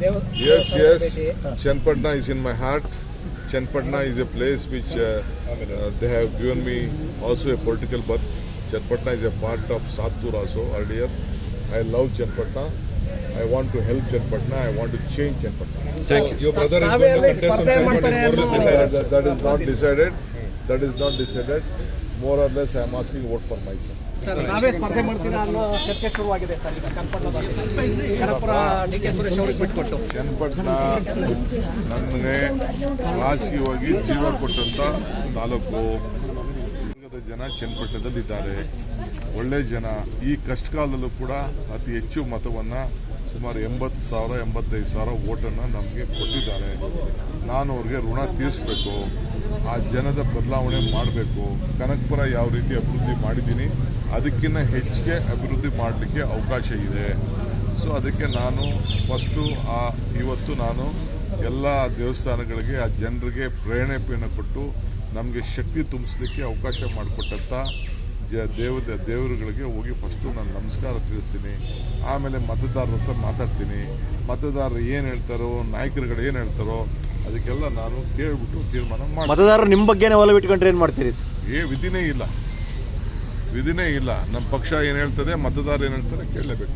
Yes, yes. Chenpatna is in my heart. Chenpatna is a place which uh, uh, they have given me also a political birth. Chenpatna is a part of Satpur also earlier. I love Chenpatna. I want to help Chenpatna. I want to change Chenpatna. So you. your brother is going to contest on Chenpatna. That is not decided. That is not decided. More or less I am asking vote for myself. Sir, ನಾವೇ ಸ್ಪರ್ಧೆ ಮಾಡ್ತೀರಾ ಅನ್ನೋ ಚರ್ಚೆ ಶುರುವಾಗಿದೆ sir Channapatna ನನಗೆ ರಾಜಕೀಯವಾಗಿ ಜೀವ ಕೊಟ್ಟಂತ ತಾಲೂಕು ವರ್ಗದ ಜನ ಚನ್ನಪಟ್ಟಣದಲ್ಲಿದ್ದಾರೆ. ಒಳ್ಳೆ ಜನ. ಈ ಕಷ್ಟ ಕಾಲದಲ್ಲೂ ಕೂಡ ಅತಿ ಹೆಚ್ಚು ಮತವನ್ನ ಸುಮಾರು ಎಂಬತ್ತು ಸಾವಿರ, ಎಂಬತ್ತೈದು ಸಾವಿರ ಓಟನ್ನು ನಮಗೆ ಕೊಟ್ಟಿದ್ದಾರೆ. ನಾನು ಅವ್ರಿಗೆ ಋಣ ತೀರಿಸಬೇಕು. ಆ ಜನದ ಬದಲಾವಣೆ ಮಾಡಬೇಕು. ಕನಕಪುರ ಯಾವ ರೀತಿ ಅಭಿವೃದ್ಧಿ ಮಾಡಿದ್ದೀನಿ ಅದಕ್ಕಿಂತ ಹೆಚ್ಚಿಗೆ ಅಭಿವೃದ್ಧಿ ಮಾಡಲಿಕ್ಕೆ ಅವಕಾಶ ಇದೆ. ಸೊ ಅದಕ್ಕೆ ನಾನು ಫಸ್ಟು ಆ, ಇವತ್ತು ನಾನು ಎಲ್ಲ ದೇವಸ್ಥಾನಗಳಿಗೆ, ಆ ಜನರಿಗೆ ಪ್ರೇರಣೆಯನ್ನು ಕೊಟ್ಟು ನಮಗೆ ಶಕ್ತಿ ತುಂಬಿಸ್ಲಿಕ್ಕೆ ಅವಕಾಶ ಮಾಡಿಕೊಟ್ಟಂಥ ಜ ದೇವದ ದೇವರುಗಳಿಗೆ ಹೋಗಿ ಫಸ್ಟು ನಾನು ನಮಸ್ಕಾರ ತಿಳಿಸ್ತೀನಿ. ಆಮೇಲೆ ಮತದಾರರ ಹತ್ರ ಮಾತಾಡ್ತೀನಿ. ಮತದಾರರು ಏನು ಹೇಳ್ತಾರೋ ನಾಯಕರುಗಳು ಏನು ಹೇಳ್ತಾರೋ ಅದಕ್ಕೆಲ್ಲ ನಾನು ಕೇಳ್ಬಿಟ್ಟು ತೀರ್ಮಾನ ಮಾಡಿ ಮತದಾರರು ನಿಮ್ಮ ಬಗ್ಗೆನೇ ಒಲವು ಇಟ್ಕೊಂಡ್ರೆ ಏನ್ ಮಾಡ್ತೀರಿ? ಏ ವಿಧಿನೇ ಇಲ್ಲ. ವಿಧಿನೇ ಇಲ್ಲ. ನಮ್ಮ ಪಕ್ಷ ಏನು ಹೇಳ್ತದೆ ಮತದಾರ ಏನು ಹೇಳ್ತಾರೆ ಕೇಳಲೇಬೇಕು.